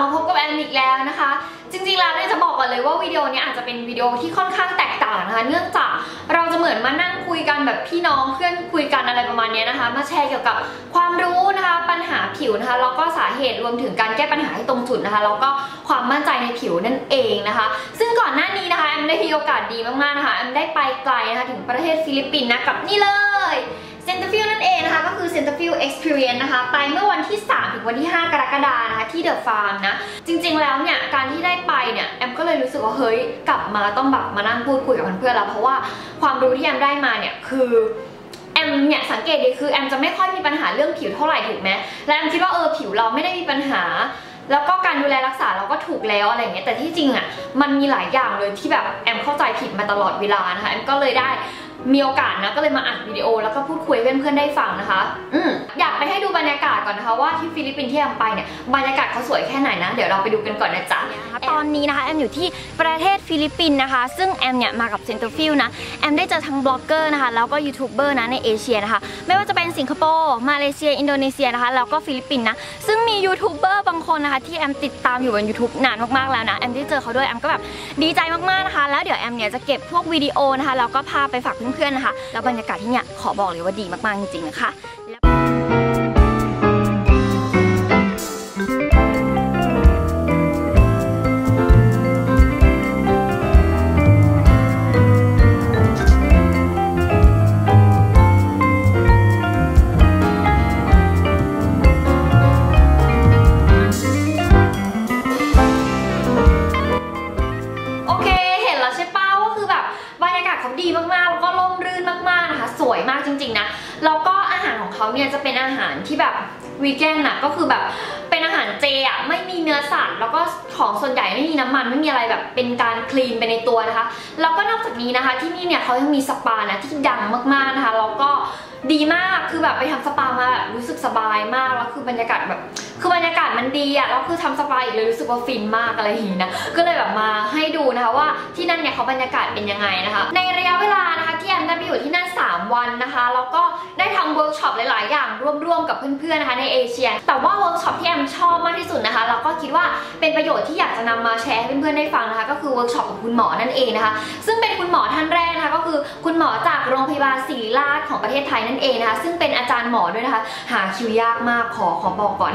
มาพบกับแอมอีกแล้วนะคะ จริงๆแล้วเนี่ยจะบอกก่อนเลยว่าวิดีโอนี้อาจจะเป็นวิดีโอที่ค่อนข้างแตกต่างนะคะ เนื่องจากเราจะเหมือนมานั่งคุยกันแบบพี่น้องเพื่อนคุยกันอะไรประมาณนี้นะคะ มาแชร์เกี่ยวกับความรู้นะคะปัญหาผิวนะคะแล้วก็สาเหตุรวมถึงการแก้ปัญหาให้ตรงจุดนะคะแล้วก็ความมั่นใจในผิวนั่นเองนะคะ ซึ่งก่อนหน้านี้นะคะแอมได้มีโอกาสดีมากๆนะคะแอมได้ไปไกลนะคะถึงประเทศฟิลิปปินส์นะกับนี่เลย เซนเตอร์ฟิลนั่นเองนะคะก็คือเซนเตอร์ฟิลเอ็กซ์เพรียนนะคะ ไปเมื่อวันที่ 3 ถึงวันที่ 5 กรกฎานะคะที่เดอะฟาร์มนะ จริงๆแล้วเนี่ย การที่ได้ไปเนี่ย แอมก็เลยรู้สึกว่า เฮ้ย กลับมาต้องแบบมานั่งพูดคุยกับเพื่อนๆแล้ว เพราะว่าความรู้ที่แอมได้มาเนี่ย คือแอมเนี่ยสังเกตดีคือแอมจะไม่ค่อยมีปัญหาเรื่องผิวเท่าไหร่ถูกไหมและแอมคิดว่าเออผิวเราไม่ได้มีปัญหา แล้วก็การดูแลรักษาเราก็ถูกแล้วอะไรเงี้ยแต่ที่จริงอะมันมีหลายอย่างเลยที่แบบแอมเข้าใจผิดมาตลอดเวลานะคะแอมก็เลยได้ มีโอกาสนะก็เลยมาอัดวิดีโอ แล้วก็พูดคุยให้เพื่อนๆได้ฟังนะคะ อืมอยากไปให้ดูบรรยากาศก่อนนะคะว่าที่ฟิลิปปินส์ที่แอมไปเนี่ยบรรยากาศเขาสวยแค่ไหนนะ เดี๋ยวเราไปดูกันก่อนนะจ๊ะตอนนี้นะคะแอมอยู่ที่ประเทศฟิลิปปินส์นะคะ ซึ่งแอมเนี่ยมากับเซนเตอร์ฟิลนะแอมได้เจอทั้งบล็อกเกอร์นะคะแล้วก็ยูทูบเบอร์นะในเอเชียนะคะ ไม่ว่าจะเป็นสิงคโปร์มาเลเซีย อินโดนีเซียนะคะแล้วก็ฟิลิปปินส์นะซึ่งมียูทูบเบอร์บางคนนะคะที่แอมติดตามอยู่บน YouTube นานมากๆแล้วนะแอมได้เจอเขาด้วยแอมก็แบบดีใจมากๆนะคะ แล้วเดี๋ยวแอมเนี่ยจะเก็บพวกวิดีโอนะคะแล้วก็พาไปฝากเพื่อนๆนะคะ แล้วบรรยากาศที่เนี่ยขอบอกเลยว่าดีมากๆจริงๆนะคะ วีแกนอะก็คือแบบเป็นอาหารเจอะไม่มีเนื้อสัตว์แล้วก็ของส่วนใหญ่ไม่มีน้ำมันไม่มีอะไรแบบเป็นการคลีนไปในตัวนะคะ แล้วก็นอกจากนี้นะคะที่นี่เนี่ยเขายังมีสปานะที่ดังมากๆนะคะแล้วก็ดีมากคือแบบไปทำสปามาแบบรู้สึกสบายมากแล้วคือบรรยากาศแบบ คือบรรยากาศมันดีอะแล้วคือทำสปาอีกเลยรู้สึกว่าฟินมากอะไรอย่างนี้นะก็เลยแบบมาให้ดูนะคะว่าที่นั่นเนี่ยเขาบรรยากาศเป็นยังไงนะคะ ในระยะเวลานะคะที่แอมได้ไปอยู่ที่นั่น 3 วันนะคะแล้วก็ได้ทำเวิร์กช็อปหลาย ๆ อย่างร่วม ๆ กับเพื่อน ๆ นะคะในเอเชีย แต่ว่าเวิร์กช็อปที่แอมชอบมากที่สุดนะคะแล้วก็คิดว่าเป็นประโยชน์ที่อยากจะนำมาแชร์ให้เพื่อน ๆ ได้ฟังนะคะ ก็คือเวิร์กช็อปของคุณหมอนั่นเองนะคะ ซึ่งเป็นคุณหมอท่านแรกนะคะก็คือคุณหมอจากโรงพยาบาลศิริราชของประเทศไทยนั่นเองนะคะ ซึ่งเป็นอาจารย์หมอด้วยนะคะ หาคิวยากมากขอขอบอกก่อน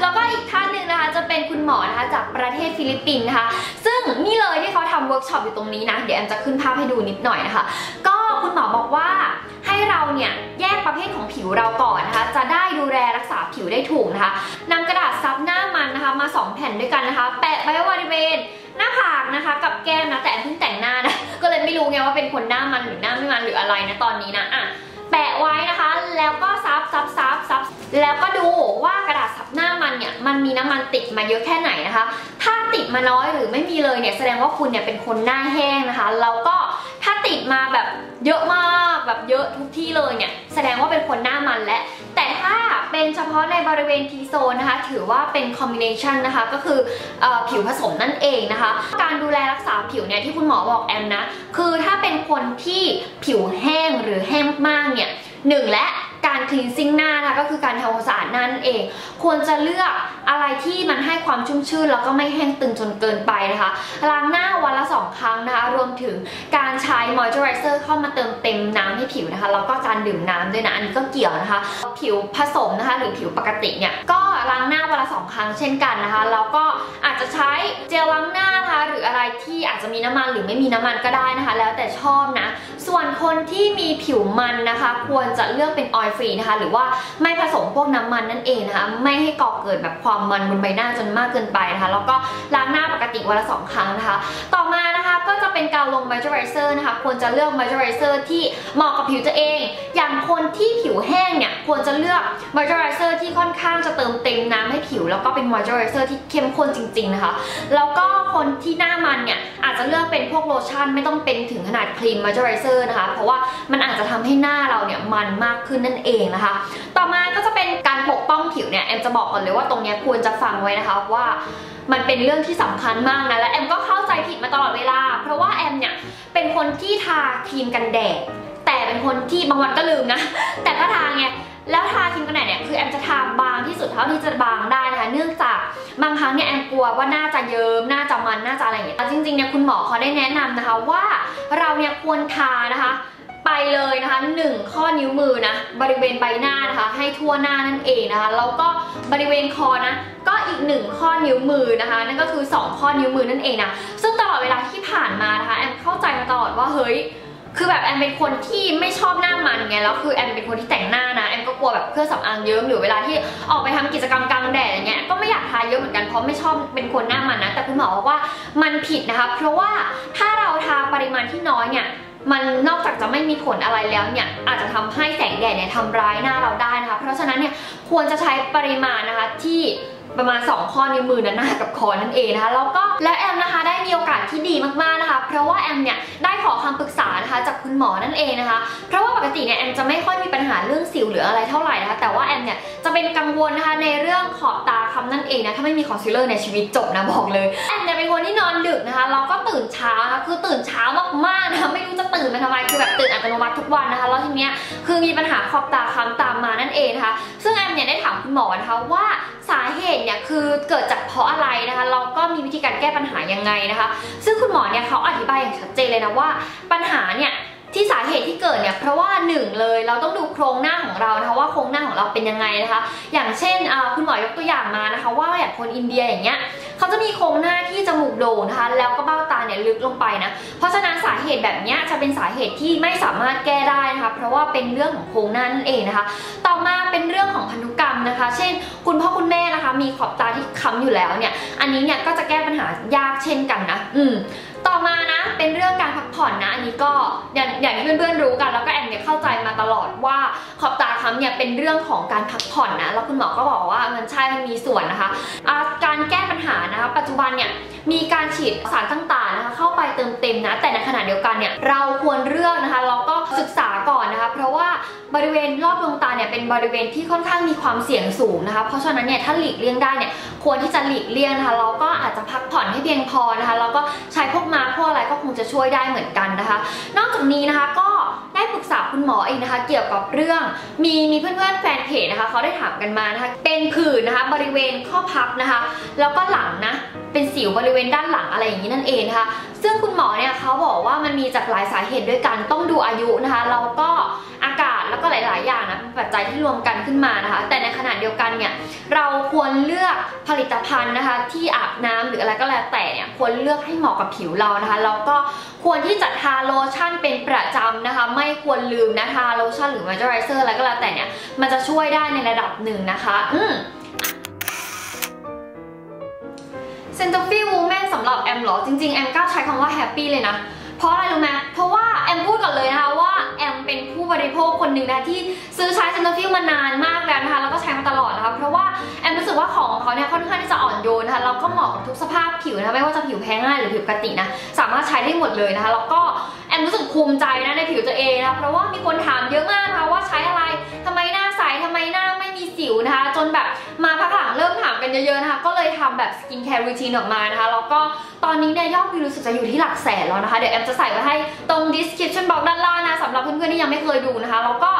แล้วก็อีกท่านหนึ่งนะคะ จะเป็นคุณหมอนะคะจากประเทศฟิลิปปินส์นะคะ ซึ่งนี่เลยที่เขาทำเวิร์กช็อปอยู่ตรงนี้นะ เดี๋ยวแอมจะขึ้นภาพให้ดูนิดหน่อยนะคะ ก็คุณหมอบอกว่าให้เราเนี่ยแยกประเภทของผิวเราก่อนนะคะ จะได้ดูแลรักษาผิวได้ถูกนะคะนำกระดาษซับหน้ามันนะคะ มา 2 แผ่นด้วยกันนะคะ แปะไว้บริเวณหน้าผากนะคะ กับแก้มนะแต่แอมเพิ่งแต่งหน้านะ ก็เลยไม่รู้ไงว่าเป็นคนหน้ามันหรือหน้าไม่มันหรืออะไรนะตอนนี้นะอะ แปะไว้นะคะ แล้วก็ซับซับซับซับแล้วก็ดูว่ากระดาษซับหน้ามันเนี่ยมันมีน้ำมันติดมาเยอะแค่ไหนนะคะ ถ้าติดมาน้อยหรือไม่มีเลยเนี่ยแสดงว่าคุณเนี่ยเป็นคนหน้าแห้งนะคะแล้วก็ถ้าติดมาแบบเยอะมากแบบเยอะทุกที่เลยเนี่ยแสดงว่าเป็นคนหน้ามันและ แต่ถ้า เป็นเฉพาะในบริเวณ T โซนนะคะ ถือว่าเป็นคอมบิเนชันนะคะ ก็คือเออผิวผสมนั่นเองนะคะ การดูแลรักษาผิวเนี่ยที่คุณหมอบอกแอมนะ คือถ้าเป็นคนที่ผิวแห้งหรือแห้งมากเนี่ยหนึ่งและ การคลีนซิ่งหน้านะคะก็คือการทำความสะอาดนั่นเอง ควรจะเลือกอะไรที่มันให้ความชุ่มชื่น แล้วก็ไม่แห้งตึงจนเกินไปนะคะล้างหน้าวันละสองครั้งนะคะรวมถึงการใช้มอยเจอไรเซอร์เข้ามาเติมเต็มน้ำให้ผิวนะคะแล้วก็การดื่มน้ำด้วยนะอันนี้ก็เกี่ยวนะคะ ผิวผสมนะคะหรือผิวปกติเนี่ยก็ล้างหน้าวันละสองครั้งเช่นกันนะคะแล้วก็อาจจะใช้เจลล้างหน้านะคะหรืออะไรที่อาจจะมีน้ำมันหรือไม่มีน้ำมันก็ได้นะคะ แล้วแต่ชอบนะ ส่วนคนที่มีผิวมันนะคะ ควรจะเลือกเป็นออยฟรีนะคะ หรือว่าไม่ผสมพวกน้ำมันนั่นเองนะคะไม่ให้ก่อเกิดแบบความมันบนใบหน้าจนมากเกินไปนะคะแล้วก็ล้างหน้าปกติวันละสองครั้งนะคะ ต่อมานะคะ ก็จะเป็นการลงมอยเจอไรเซอร์นะคะควรจะเลือกมอยเจอไรเซอร์ที่เหมาะกับผิวตัวเอง อย่างคนที่ผิวแห้งเนี่ยควรจะเลือกมอยเจอไรเซอร์ที่ค่อนข้างจะเติมเต็มน้ำให้ผิว แล้วก็เป็นมอยเจอไรเซอร์ที่เข้มข้นจริง ๆ นะคะ แล้วก็คนที่หน้ามันเนี่ยอาจจะเลือกเป็นพวกโลชั่นไม่ต้องเป็นถึงขนาดครีมมอยเจอไรเซอร์นะคะ เพราะว่ามันอาจจะทำให้หน้าเราเนี่ยมันมากขึ้นนั่นเองนะคะ ต่อมาก็จะเป็นการปกป้องผิวเนี่ยแอมจะบอกก่อนเลยว่าตรงเนี้ยควรจะฟังไว้นะคะว่า มันเป็นเรื่องที่สำคัญมากนะ และแอมก็เข้าใจผิดมาตลอดเวลา เพราะว่าแอมเนี่ยเป็นคนที่ทาครีมกันแดด แต่เป็นคนที่บางวันก็ลืมนะ แต่ก็ทาไงแล้วทาครีมกันแดดเนี่ยคือแอมจะทาบางที่สุดเท่าที่จะบางได้นะคะเนื่องจากบางครั้งเนี่ยแอมกลัวว่าหน่าจะเยิม้มน่าจะมันหน่าจะอะไรอย่างเงี้ยจริงๆเนี่ยคุณหมอเขาได้แนะนำนะคะว่าเราเนี่ยควรทานะคะ เลยนะคะ 1 ข้อนิ้วมือนะบริเวณใบหน้านะคะ ให้ทั่วหน้านั่นเองนะคะแล้วก็บริเวณคอนะ ก็อีก 1 ข้อนิ้วมือนะคะ นั่นก็คือ 2 ข้อนิ้วมือนั่นเองนะซึ่งตลอดเวลาที่ผ่านมานะคะแอมเข้าใจมาตลอดว่าเฮ้ยคือแบบแอมเป็นคนที่ไม่ชอบหน้ามันไงแล้วคือแอมเป็นคนที่แต่งหน้านะแอมก็กลัวแบบเครื่องสำอางเยิ้มหรือเวลาที่ออกไปทำกิจกรรมกลางแดดอย่างเงี้ยก็ไม่อยากทาเยอะเหมือนกันเพราะไม่ชอบเป็นคนหน้ามันนะแต่คุณหมอบอกว่ามันผิดนะคะ เพราะว่าถ้าเราทาปริมาณที่น้อยเนี่ย มันนอกจากจะไม่มีผลอะไรแล้วเนี่ยอาจจะทำให้แสงแดดเนี่ยทำร้ายหน้าเราได้นะคะ เพราะฉะนั้นเนี่ยควรจะใช้ปริมาณนะคะที่ ประมาณ 2 ข้อนิ้วมือนะหน้ากับคอนั่นเองนะคะแล้วก็แล้วแอมนะคะได้มีโอกาสที่ดีมากๆนะคะ เพราะว่าแอมเนี่ยได้ขอคำปรึกษานะคะจากคุณหมอนั่นเองนะคะ เพราะว่าปกติเนี่ยแอมจะไม่ค่อยมีปัญหาเรื่องสิวหรืออะไรเท่าไหร่นะคะแต่ว่าแอมเนี่ยจะเป็นกังวลนะคะในเรื่องขอบตาคำนั่นเองนะถ้าไม่มีคอนซีลเลอร์ในชีวิตจบนะบอกเลยแอมเนี่ยเป็นคนที่นอนดึกนะคะเราก็ตื่นเช้านะคะคือตื่นเช้ามากๆนะคะไม่รู้จะตื่นมาทำไมคือแบบตื่นอัตโนมัติทุกวันนะคะแล้วทีเนี้ยคือมีปัญหาขอบตาค้ำตามมานั่นเองนะคะซึ่งแอมเนี่ยได้ถามคุณหมอนะคะว่าสาเหตุเนี่ยคือเกิดจากเพราะอะไรนะคะเราก็มีวิธีการแก้ปัญหายังไงนะคะ ซึ่งคุณหมอเนี่ยเขาอธิบายอย่างชัดเจนเลยนะว่า ปัญหาเนี่ยที่สาเหตุที่เกิดเนี่ยเพราะว่าหนึ่งเลยเราต้องดูโครงหน้าของเรานะคะว่าโครงหน้าของเราเป็นยังไงนะคะ อย่างเช่นคุณหมอยกตัวอย่างมานะคะ ว่าอย่างคนอินเดียอย่างเงี้ย เขาจะมีโครงหน้าที่จมูกโด่งนะคะ แล้วก็เบ้าตาเนี่ยลึกลงไปนะ เพราะฉะนั้นสาเหตุแบบนี้จะเป็นสาเหตุที่ไม่สามารถแก้ได้นะคะ เพราะว่าเป็นเรื่องของโครงหน้านั่นเองนะคะ ต่อมาเป็นเรื่องของพันธุกรรมนะคะ เช่น คุณพ่อคุณแม่นะคะ มีขอบตาที่ค้ำอยู่แล้วเนี่ย อันนี้เนี่ยก็จะแก้ปัญหายากเช่นกันนะ อืม ต่อมานะ เป็นเรื่องการพัก ผ่อนนะอันนี้ก็อย่างอย่างที่เพื่อนๆรู้กัน แล้วก็แอนเนี่ยเข้าใจมาตลอดว่าขอบตาค้ำเนี่ยเป็นเรื่องของการพักผ่อนนะแล้วคุณหมอก็บอกว่ามันใช่มันมีส่วนนะคะะการแก้ปัญหานะคะปัจจุบันเนี่ยมีการฉีดสารต่างๆนะคะเข้าไปเติมเต็มนะแต่ในขณะเดียวกันเนี่ยเราควรเลือกนะคะเราก็ศึกษาก่อนนะคะ เพราะว่าบริเวณรอบดวงตาเนี่ยเป็นบริเวณที่ค่อนข้างมีความเสี่ยงสูงนะคะเพราะฉะนั้นเนี่ยถ้าหลีกเลี่ยงได้เนี่ยควรที่จะหลีกเลี่ยงนะคะเราก็อาจจะพักผ่อนให้เพียงพอนะคะแล้วก็ใช้พวกมาพวกอะไรก็คงจะช่วยได้เหมือนกันนะคะ นอกจากนี้นะคะก็ได้ปรึกษาคุณหมอเองนะคะ เกี่ยวกับเรื่องมีมีเพื่อนๆแฟนเพจนะคะเขาได้ถามกันมานะคะ เป็นผื่นนะคะบริเวณข้อพับนะคะ แล้วก็หลังนะเป็นสิวบริเวณด้านหลังอะไรอย่างนี้นั่นเองนะคะ ซึ่งคุณหมอเนี่ยเขาบอกว่ามันมีจากหลายสาเหตุด้วยกันต้องดูอายุนะคะแล้วก็ แล้วก็หลาย ๆ อย่างนะปัจจัยที่รวมกันขึ้นมานะคะ แต่ในขณะเดียวกันเนี่ยเราควรเลือกผลิตภัณฑ์นะคะ ที่อาบน้ำหรืออะไรก็แล้วแต่เนี่ยควรเลือกให้เหมาะกับผิวเรานะคะแล้วก็ควรที่จะทาโลชั่นเป็นประจำนะคะ ไม่ควรลืมนะทาโลชั่นหรือมอยเจอไรเซอร์อะไรก็แล้วแต่เนี่ยมันจะช่วยได้ในระดับหนึ่งนะคะอืมเซนต์ฟิวูแมนสำหรับแอมหรอจริงๆ แอมกล้าใช้คำว่าแฮปปี้เลยนะ เพราะอะไรรู้ไหมเพราะว่าแอมพูดก่อนเลยนะคะ ริโภคคนหนึ่งนะที่ซื้อใช้เซนเตอร์ฟิลมานานมากแล้วนะคะแล้วก็ใช้มาตลอดนะคะเพราะว่าแอมรู้สึกว่าของของเขาเนี่ยค่อนข้างที่จะอ่อนโยนนะคะแล้วก็เหมาะกับทุกสภาพผิวนะะไม่ว่าจะผิวแพ้ง่ายหรือผิวปกตินะสามารถใช้ได้หมดเลยนะคะแล้วก็แอมรู้สึกภูมิใจนะในผิวตัวเองนะเพราะว่ามีคนถามเยอะมากนะคะว่าใช้อะไร สิวนะคะ จนแบบมาพักหลังเริ่มถามกันเยอะๆนะคะ ก็เลยทำแบบสกินแคร์รูทีนออกมานะคะ แล้วก็ตอนนี้เนี่ยยอดวิวรู้สึกจะอยู่ที่หลักแสนแล้วนะคะ เดี๋ยวแอมจะใส่ไว้ให้ตรง description box ด้านล่างนะสำหรับเพื่อนๆที่ยังไม่เคยดูนะคะ แล้วก็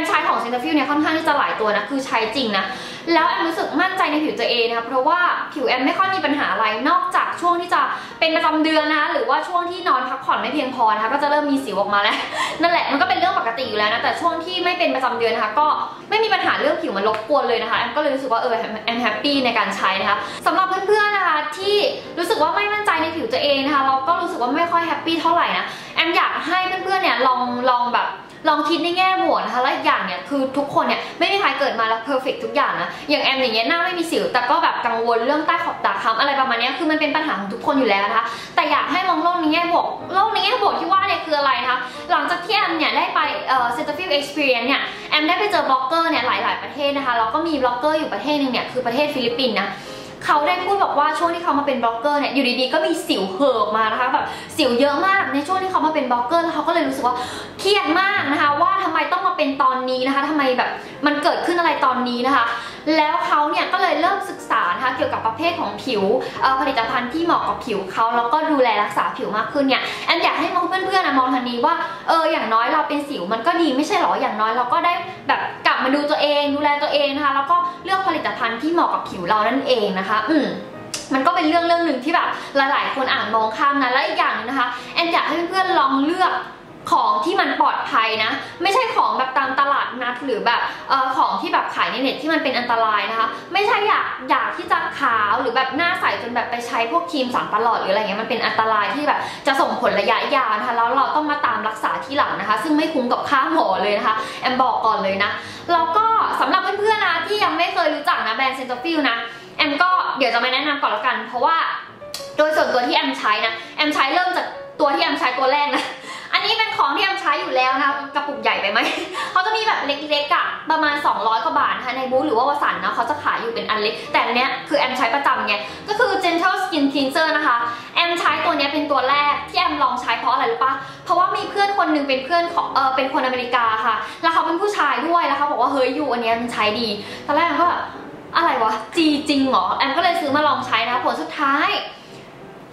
แอมใช้ของเซนเตอร์ฟิลเนี่ยค่อนข้างที่จะหลายตัวนะ คือใช้จริงนะ แล้วแอมรู้สึกมั่นใจในผิวตัวเองนะคะเพราะว่าผิวแอมไม่ค่อยมีปัญหาอะไรนอกจากช่วงที่จะเป็นประจำเดือนนะคะหรือว่าช่วงที่นอนพักผ่อนไม่เพียงพอนะคะก็จะเริ่มมีสิวออกมาแล้วนั่นแหละมันก็เป็นเรื่องปกติอยู่แล้วนะแต่ช่วงที่ไม่เป็นประจำเดือนนะคะก็ไม่มีปัญหาเรื่องผิวมันรบกวนเลยนะคะแอมก็เลยรู้สึกว่าเออแอมแฮปปี้ในการใช้นะคะสำหรับเพื่อนๆนะคะที่รู้สึกว่าไม่มั่นใจในผิวตัวเองนะคะเราก็รู้สึกว่าไม่ค่อยแฮปปี้เท่าไหร่นะแอมอยากให้เพื่อนๆเนี่ยลองลองแบบ ลองคิดในแง่บวกนะคะและอย่างเนี่ยคือทุกคนเนี่ยไม่มีใครเกิดมาแล้วเพอร์เฟกทุกอย่างนะอย่างแอมอย่างเงี้ยหน้าไม่มีสิว แต่ก็แบบกังวลเรื่องใต้ขอบตาค้ำอะไรประมาณนี้คือมันเป็นปัญหาของทุกคนอยู่แล้วนะคะแต่อยากให้มองโลกในแง่บวกโลกในแง่บวกที่ว่าเนี่ยคืออะไรนะคะหลังจากที่แอมเนี่ยได้ไปเอ่อเซนต์ฟิลเอ็กซ์เพรียนเนี่ยแอมได้ไปเจอบล็อกเกอร์เนี่ยหลาย ๆประเทศนะคะแล้วก็มีบล็อกเกอร์อยู่ประเทศหนึ่งเนี่ยคือประเทศฟิลิปปินส์นะ เขาได้พูดบอกว่าช่วงที่เขามาเป็นบล็อกเกอร์เนี่ยอยู่ดีๆก็มีสิวเห่อกมานะคะแบบสิวเยอะมากในช่วงที่เขามาเป็นบล็อกเกอร์แล้วเขาก็เลยรู้สึกว่าเครียดมากนะคะ ว่าทำไมต้องมาเป็นตอนนี้นะคะทำไมแบบมันเกิดขึ้นอะไรตอนนี้นะคะแล้วเขาเนี่ยก็เลยเริ่มศึกษานะคะเกี่ยวกับประเภทของผิวผลิตภัณฑ์ที่เหมาะกับผิวเขาแล้วก็ดูแลรักษาผิวมากขึ้นเนี่ยแอมอยากให้มองเพื่อนๆนะมองทางนี้ว่าเอออย่างน้อยเราเป็นสิวมันก็ดีไม่ใช่หรออย่างน้อยเราก็ได้แบบกลับมาดูตัวเอง ดูแลตัวเองนะคะแล้วก็เลือกผลิตภัณฑ์ที่เหมาะกับผิวเรานั่นเองนะคะ อืมมันก็เป็นเรื่องเรื่องหนึ่งที่แบบหลายๆ คนอ่านมองข้ามนะและอีกอย่างนึงนะคะแอนอยากให้เพื่อนๆลองเลือก ของที่มันปลอดภัยนะ ไม่ใช่ของแบบตามตลาดนัดหรือแบบเออของที่แบบขายในเน็ตที่มันเป็นอันตรายนะคะ ไม่ใช่อยากอยากที่จะขาวหรือแบบหน้าใสจนแบบไปใช้พวกครีมสารประหลอดหรืออะไรเงี้ยมันเป็นอันตรายที่แบบจะส่งผลระยะยาวนะคะแล้วเราต้องมาตามรักษาที่หลังนะคะ ซึ่งไม่คุ้มกับค่าหมอเลยนะคะแอมบอกก่อนเลยนะแล้วก็สำหรับเพื่อนๆนะที่ยังไม่เคยรู้จักนะแบรนด์เซนต์ฟิลนะแอมก็เดี๋ยวจะมาแนะนำก่อนละกัน เพราะว่า โดยส่วนตัวที่แอมใช้นะแอมใช้เริ่มจากตัวที่แอมใช้ตัวแรกนะ นนี้เป็นของที่แอมใช้อยู่แล้วนะคะกระปุกใหญ่ไปไหม เขาจะมีแบบเล็กๆอะประมาณ 200กว่าบาทนะคะในบูธหรือว่าวสันนะเขาจะขายอยู่เป็นอันเล็ก แต่อันเนี้ยคือแอมใช้ประจำไงก็คือ Gentle Skin Cleanser นะคะแอมใช้ตัวเนี้ยเป็นตัวแรกที่แอมลองใช้เพราะอะไรรู้ปะเพราะว่ามีเพื่อนคนหนึ่งเป็นเพื่อนของเออเป็นคนอเมริกาค่ะ แล้วเขาเป็นผู้ชายด้วยแล้วเขาบอกว่าเฮ้ยอยู่อันเนี้ยมันใช้ดีตอนแรกแอมก็แบบอะไรวะจีจริงเหรอแอมก็เลยซื้อมาลองใช้นะคะผลสุดท้าย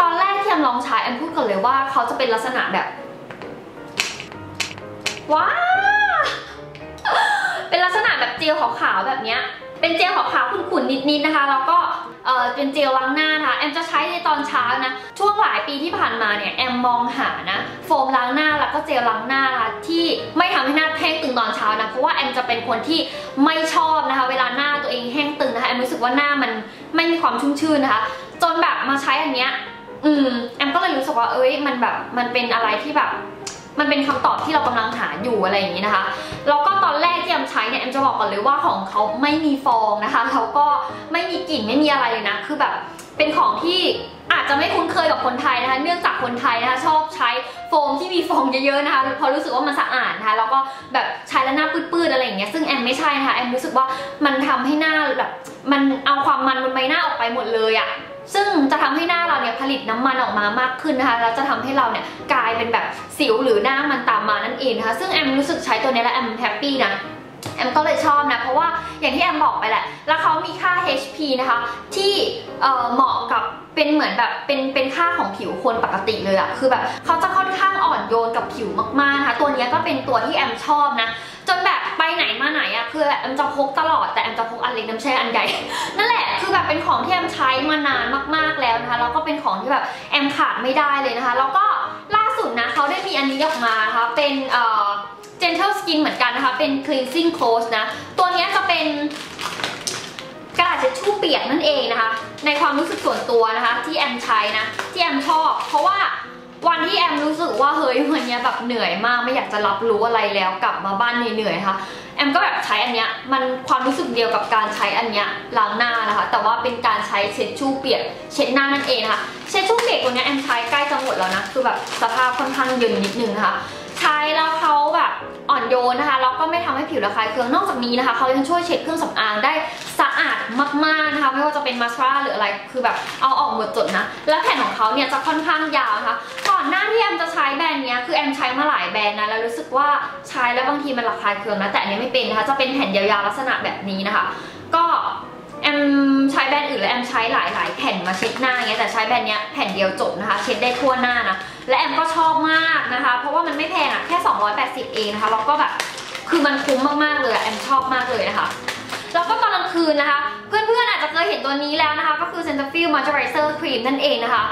ตอนแรกที่แอมลองใช้แอมพูดก่อนเลยว่าเขาจะเป็นลักษณะแบบ ว้าเป็นลักษณะแบบเจลขาวๆแบบเนี้ย เป็นเจลขาวๆขุ่นๆนิดๆนะคะ แล้วก็เออเป็นเจลล้างหน้านะคะแอมจะใช้ในตอนเช้านะ ช่วงหลายปีที่ผ่านมาเนี่ยแอมมองหานะโฟมล้างหน้าแล้วก็เจลล้างหน้านะคะที่ไม่ทำให้หน้าแห้งตึงตอนเช้านะเพราะว่าแอมจะเป็นคนที่ไม่ชอบนะคะ เวลาหน้าตัวเองแห้งตึงนะคะแอมรู้สึกว่าหน้ามันไม่มีความชุ่มชื่นนะคะ จนแบบมาใช้อันเนี้ยอืมแอมก็เลยรู้สึกว่าเอ้ยมันแบบมันเป็นอะไรที่แบบ มันเป็นคำตอบที่เรากำลังหาอยู่อะไรอย่างนี้นะคะแล้วก็ตอนแรกที่แอมใช้เนี่ยแอมจะบอกก่อนเลยว่าของเขาไม่มีฟองนะคะแล้วก็ไม่มีกลิ่นไม่มีอะไรเลยนะ คือแบบเป็นของที่อาจจะไม่คุ้นเคยกับคนไทยนะคะ เนื่องจากคนไทยนะคะชอบใช้โฟมที่มีฟองเยอะๆนะคะเพราะรู้สึกว่ามันสะอาดนะคะแล้วก็แบบใช้แล้วหน้าปื้ดๆอะไรอย่างเงี้ยซึ่งแอมไม่ใช่นะคะแอมรู้สึกว่ามันทำให้หน้าแบบ มันเอาความมันบนใบหน้าออกไปหมดเลยอะซึ่งจะทำให้หน้าเราเนี่ยผลิตน้ำมันออกมามากขึ้นนะคะแล้วจะทำให้เราเนี่ยกลายเป็นแบบสิวหรือหน้ามันตามมานั่นเองนะคะซึ่งแอมรู้สึกใช้ตัวนี้แล้วแอมแฮปปี้นะแอมก็เลยชอบนะ เพราะว่าอย่างที่แอมบอกไปแหละ แล้วเขามีค่า HP นะคะ ที่เอ่อเหมาะกับ เป็นเหมือนแบบเป็นเป็นค่าของผิวคนปกติเลยอะคือแบบเขาจะค่อนข้างอ่อนโยนกับผิวมากๆนะคะตัวนี้ก็เป็นตัวที่แอมชอบนะจนแบบไปไหนมาไหนอะคือแอมจะพกตลอดแต่แอมจะพกอันเล็กน้ำแช่อันใหญ่นั่นแหละคือแบบเป็นของที่แอมใช้มานานมากๆแล้วนะคะแล้วก็เป็นของที่แบบแอมขาดไม่ได้เลยนะคะ แล้วก็ล่าสุดนะเขาได้มีอันนี้ออกมานะคะเป็นเอ่อ Gentle Skin เหมือนกันนะคะเป็น Cleansing Cloth นะตัวนี้จะเป็น กระดาษเช็ดชู่เปียกนั่นเองนะคะ ในความรู้สึกส่วนตัวนะคะ ที่แอมใช้นะที่แอมชอบ เพราะว่าวันที่แอมรู้สึกว่าเฮ้ยวันนี้แบบเหนื่อยมากไม่อยากจะรับรู้อะไรแล้วกลับมาบ้านเหนื่อยๆค่ะแอมก็แบบใช้อันเนี้ยมันความรู้สึกเดียวกับการใช้อันเนี้ยล้างหน้านะคะ แต่ว่าเป็นการใช้เช็ดชู่เปียกเช็ดหน้านั่นเองนะคะเช็ดชู่เปียกตัวเนี้ยแอมใช้ใกล้จะหมดแล้วนะคือแบบสภาพค่อนข้างเย็นนิดนึงนะคะ ใช้แล้วเขาแบบ โยนนะคะแล้วก็ไม่ทำให้ผิวระคายเคืองนอกจากนี้นะคะเขายังช่วยเช็ดเครื่องสำอางได้สะอาดมากๆนะคะไม่ว่าจะเป็นมาสคาร่าหรืออะไรคือแบบเอาออกหมดจดนะ แล้วแผ่นของเขาเนี่ยจะค่อนข้างยาวนะคะก่อนหน้าที่แอมจะใช้แบรนด์เนี้ยคือแอมใช้มาหลายแบรนด์นะแล้วรู้สึกว่าใช้แล้วบางทีมันระคายเคืองนะแต่อันนี้ไม่เป็นนะคะจะเป็นแผ่นยาวๆลักษณะแบบนี้นะคะ ก็ แอมใช้แบรนด์อื่นแล้วแอมใช้หลายๆ แผ่นมาเช็ดหน้าอย่างเงี้ยแต่ใช้แบรนด์เนี้ยแผ่นเดียวจบนะคะ เช็ดได้ทั่วหน้านะและแอมก็ชอบมากนะคะ เพราะว่ามันไม่แพงอะแค่ 280 เองนะคะแล้วก็แบบคือมันคุ้มมากๆเลยแอมชอบมากเลยนะคะแล้วก็ตอนกลางคืนนะคะ เพื่อนๆอาจจะเคยเห็นตัวนี้แล้วนะคะ ก็คือ Cetaphil Moisturizer Cream นั่นเองนะคะ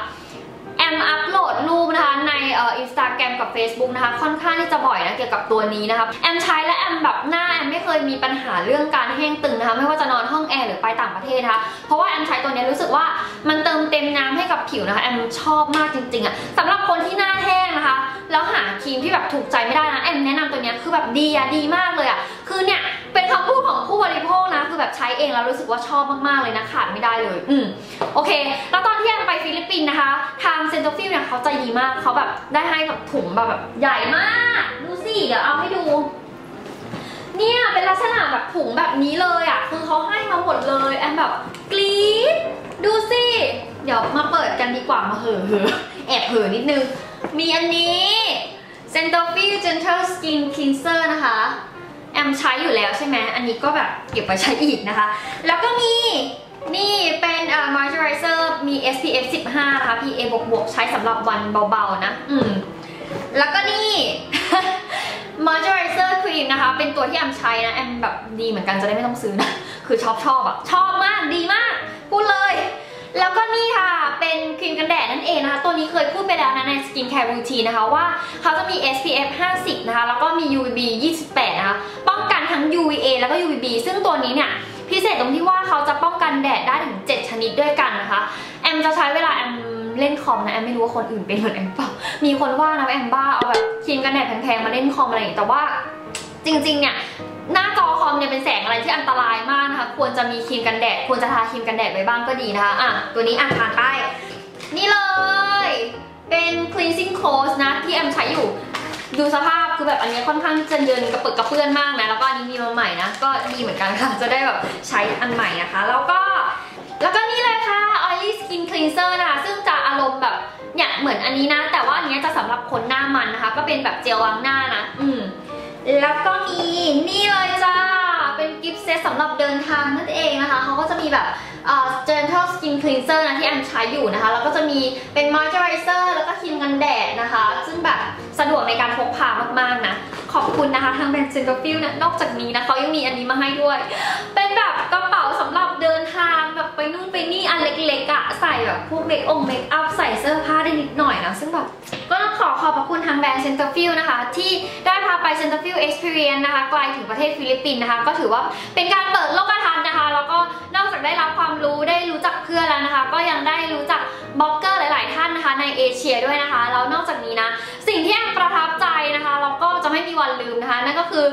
มอัพโหลดรูปนะคะในเอ่ออินสตาแกรมกับ Facebook นะคะค่อนข้างที่จะบ่อยนะเกี่ยวกับตัวนี้นะคะแอมใช้และแอมแบบหน้าแอมไม่เคยมีปัญหาเรื่องการแห้งตึงนะคะไม่ว่าจะนอนห้องแอร์หรือไปต่างประเทศนะคะเพราะว่าแอมใช้ตัวนี้รู้สึกว่ามันเติมเต็มน้ำให้กับผิวนะคะแอมชอบมากจริงๆอะสำหรับคนที่หน้าแห้งนะคะแล้วหาครีมที่แบบถูกใจไม่ได้นะแอมแนะนำตัวนี้คือแบบดีอะดีมากเลยอะคือเนี่ย เป็นคำพูดของผู้บริโภคนะ คือแบบใช้เองแล้วรู้สึกว่าชอบมากๆเลยนะขาดไม่ได้เลย อืมโอเค แล้วตอนที่แอมไปฟิลิปปินส์นะคะ ทางเซนโตฟิลเนี่ยเขาใจดีมากเขาแบบได้ให้แบบถุงแบบแบบใหญ่มาก ดูสิ เดี๋ยวเอาให้ดู เนี่ยเป็นลักษณะแบบถุงแบบนี้เลยอะ คือเขาให้มาหมดเลยแอมแบบกรี๊ดดูสิ เดี๋ยวมาเปิดกันดีกว่ามาเหอเหอแอบเหอนิดนึง มีอันนี้ c e n t o f i l Gentle Skin Cleanser นะคะ แอมใช้อยู่แล้วใช่ไหมอันนี้ก็แบบเก็บไว้ใช้อีกนะคะ แล้วก็มีนี่เป็นเอ่อ moisturizer มี SPF 15 นะคะ PA บวกบวกใช้สำหรับวันเบาๆนะ อืม แล้วก็นี่ moisturizer cream นะคะ เป็นตัวที่แอมใช้นะ แอมแบบดีเหมือนกันจะได้ไม่ต้องซื้อนะ คือชอบชอบอะชอบมากดีมาก พูดเลย แล้วก็นี่ค่ะ เป็นครีมกันแดดนั่นเองนะคะ ตัวนี้เคยพูดไปแล้วนะใน Skin Care Routine นะคะว่าเขาจะมี SPF 50 นะคะ แล้วก็มี UVB 28 นะคะ ป้องกันทั้ง UVA แล้วก็ UVB ซึ่งตัวนี้เนี่ยพิเศษตรงที่ว่าเขาจะป้องกันแดดได้ถึง 7 ชนิดด้วยกันนะคะ แอมจะใช้เวลาแอมเล่นคอมนะแอมไม่รู้ว่าคนอื่นเป็นเหมือนแอมเปล่า มีคนว่านะแอมบ้าเอาแบบครีมกันแดดแพงๆมาเล่นคอมอะไรอย่างงี้แต่ว่าจริงๆเนี่ย เนี่ยเป็นแสงอะไรที่อันตรายมากนะคะ ควรจะมีครีมกันแดด ควรจะทาครีมกันแดดไว้บ้างก็ดีนะคะ อะ ตัวนี้อ่านทานไปนี่เลย เป็น cleansing cloth นะ ที่แอมใช้อยู่ ดูสภาพคือแบบอันนี้ค่อนข้างจะเยินกระเปิดกระเปื้อนมากนะ แล้วก็อันนี้มีมาใหม่นะ ก็ดีเหมือนกันค่ะ จะได้แบบใช้อันใหม่นะคะ แล้วก็ แล้วก็นี่เลยค่ะ oily skin cleanser นะคะ ซึ่งจะอารมณ์แบบเนี่ยเหมือนอันนี้นะ แต่ว่าอันนี้จะสำหรับคนหน้ามันนะคะ ก็เป็นแบบเจลล้างหน้านะ อืมแล้วก็มีนี่เลยจ้า กิฟต์เซตสำหรับเดินทางนั่นเองนะคะเขาก็จะมีแบบเอ่อ gentle skin cleanser นะที่แอมใช้อยู่นะคะ แล้วก็จะมีเป็น moisturizer แล้วก็ครีมกันแดดนะคะ ซึ่งแบบ สะดวกในการพกพามากๆนะ ขอบคุณนะคะทางแบรนด์ Cetaphil นะนอกจากนี้นะเขายังมีอันนี้มาให้ด้วย เป็นแบบกระเป๋าสำหรับเดินทางแบบไปนู่นไปนี่อันเล็กๆอะใส่แบบพวกเมคองเมคอัพใส่เสื้อผ้าได้นิดหน่อยนะ ซึ่งแบบก็ต้องขอขอบพระคุณทางแบรนด์ Centerfield นะคะ ที่ได้พาไป Centerfield Experience นะคะไกลถึงประเทศฟิลิปปินส์นะคะ ก็ถือว่าเป็นการเปิดโลกทัศน์นะคะ แล้วก็นอกจากได้รับความรู้ได้รู้จักเพื่อนแล้วนะคะ ก็ยังได้รู้จักบล็อกเกอร์หลาย นะคะในเอเชียด้วยนะคะแล้วนอกจากนี้นะสิ่งที่แอมประทับใจนะคะแล้วก็จะไม่มีวันลืมนะคะนั่นก็คือ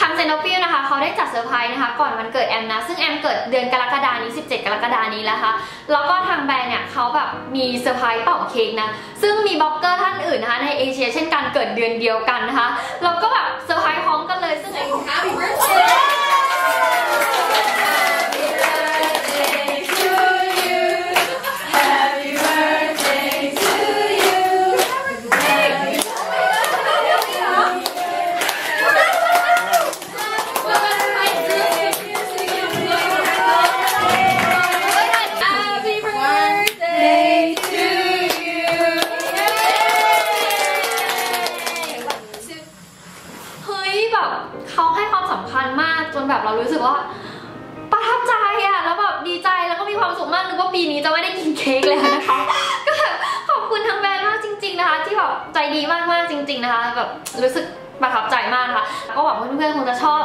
ทางเซนโนฟิลนะคะเขาได้จัดเซอร์ไพรส์นะคะก่อนวันเกิดแอมนะ ซึ่งแอมเกิดเดือนกรกฎานี้ 17 กรกฎานี้แล้วค่ะแล้วก็ทางแบรนด์เนี่ยเขาแบบมีเซอร์ไพรส์เป่าเค้กนะ ซึ่งมีบล็อกเกอร์ท่านอื่นนะคะในเอเชียเช่นกันเกิดเดือนเดียวกันนะคะ แล้วก็แบบเซอร์ไพรส์พร้อมกันเลยซึ่ง Happy birthday! รู้สึกว่าประทับใจอะแล้วแบบดีใจแล้วก็มีความสุขมากนึกว่าปีนี้จะไม่ได้กินเค้กแล้วนะคะ ก็แบบขอบคุณทางแบรนด์มากจริง ๆนะคะ ที่แบบใจดีมากๆจริง ๆนะคะแบบรู้สึกประทับใจมากนะคะก็หวังว่าเพื่อนๆคงจะชอบ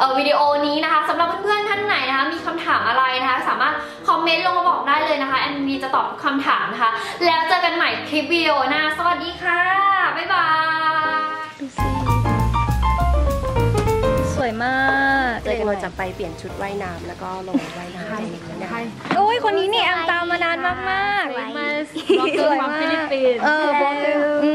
ออวิดีโอนี้นะคะสำหรับเพื่อนๆท่านไหนนะคะ มีคำถามอะไรนะคะ สามารถคอมเมนต์ลงมาบอกได้เลยนะคะแอนมีจะตอบทุกคำถามนะคะ แล้วเจอกันใหม่คลิปวิดีโอหน้า สวัสดีค่ะ บ๊ายบาย สวยมาก เราจะไปเปลี่ยนชุดว่ายน้ำแล้วก็ลงว่ายน้ำกันอีกนะ โอ้ยคนนี้นี่แอมตามมานานมากๆ สวยมาก เออบลิปปินส์อื